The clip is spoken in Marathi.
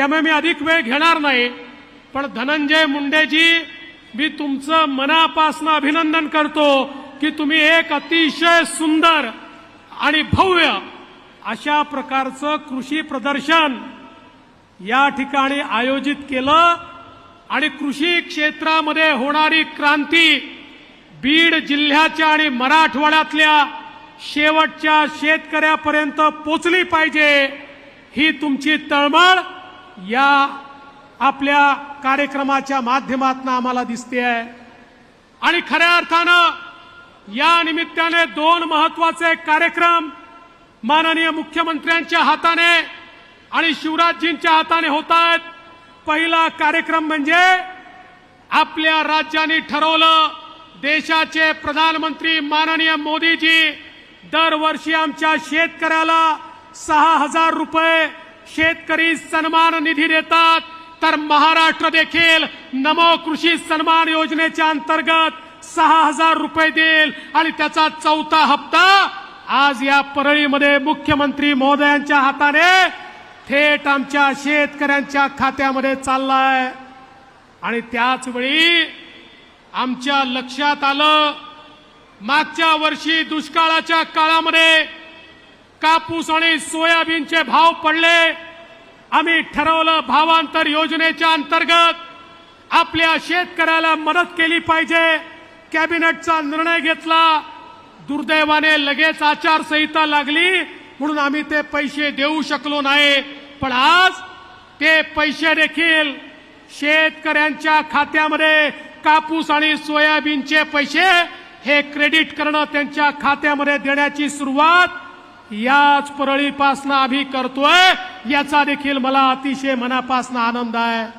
त्यामुळे मी अधिक वेळ घेणार नाही. पण धनंजय मुंडेजी मी तुमचं मनापासून अभिनंदन करतो की तुम्ही एक अतिशय सुंदर आणि भव्य अशा प्रकारचं कृषी प्रदर्शन या ठिकाणी आयोजित केलं आणि कृषी क्षेत्रामध्ये होणारी क्रांती बीड जिल्ह्याच्या आणि मराठवाड्यातल्या शेवटच्या शेतकऱ्यापर्यंत पोचली पाहिजे ही तुमची तळमळ. या आपल्या कार्यक्रमाच्या माध्यमातून आम्हाला दिसते आहे. आणि खऱ्या अर्थानं या निमित्ताने दोन महत्त्वाचे कार्यक्रम माननीय मुख्यमंत्र्यांच्या हाताने आणि शिवराजजींच्या हाताने होत आहेत. पहिला कार्यक्रम म्हणजे आपल्या राज्याने ठरवलं देशाचे प्रधानमंत्री माननीय मोदीजी दरवर्षी आमच्या शेतकऱ्याला सहा हजार रुपये शेतकरी सन्मान निधी देतात तर महाराष्ट्र देखील नमो कृषी सन्मान योजनेच्या अंतर्गत सहा हजार रुपये देईल. आणि त्याचा चौथा हप्ता आज या परळीमध्ये मुख्यमंत्री महोदयांच्या हाताने थेट आमच्या शेतकऱ्यांच्या खात्यामध्ये चाललाय. आणि त्याच वेळी आमच्या लक्षात आलं मागच्या वर्षी दुष्काळाच्या काळामध्ये कापूस आणि सोयाबीनचे भाव पडले. आम्ही ठरवलं भावांतर योजनेच्या अंतर्गत आपल्या शेतकऱ्याला मदत केली पाहिजे. कॅबिनेटचा निर्णय घेतला. दुर्दैवाने लगेच आचारसंहिता लागली. म्हणून आम्ही ते पैसे देऊ शकलो नाही. पण आज ते पैसे देखील शेतकऱ्यांच्या खात्यामध्ये कापूस आणि सोयाबीनचे पैसे हे क्रेडिट करणं त्यांच्या खात्यामध्ये देण्याची सुरुवात याच परळीपासनं आम्ही करतोय याचा देखील मला अतिशय मनापासनं आनंद आहे.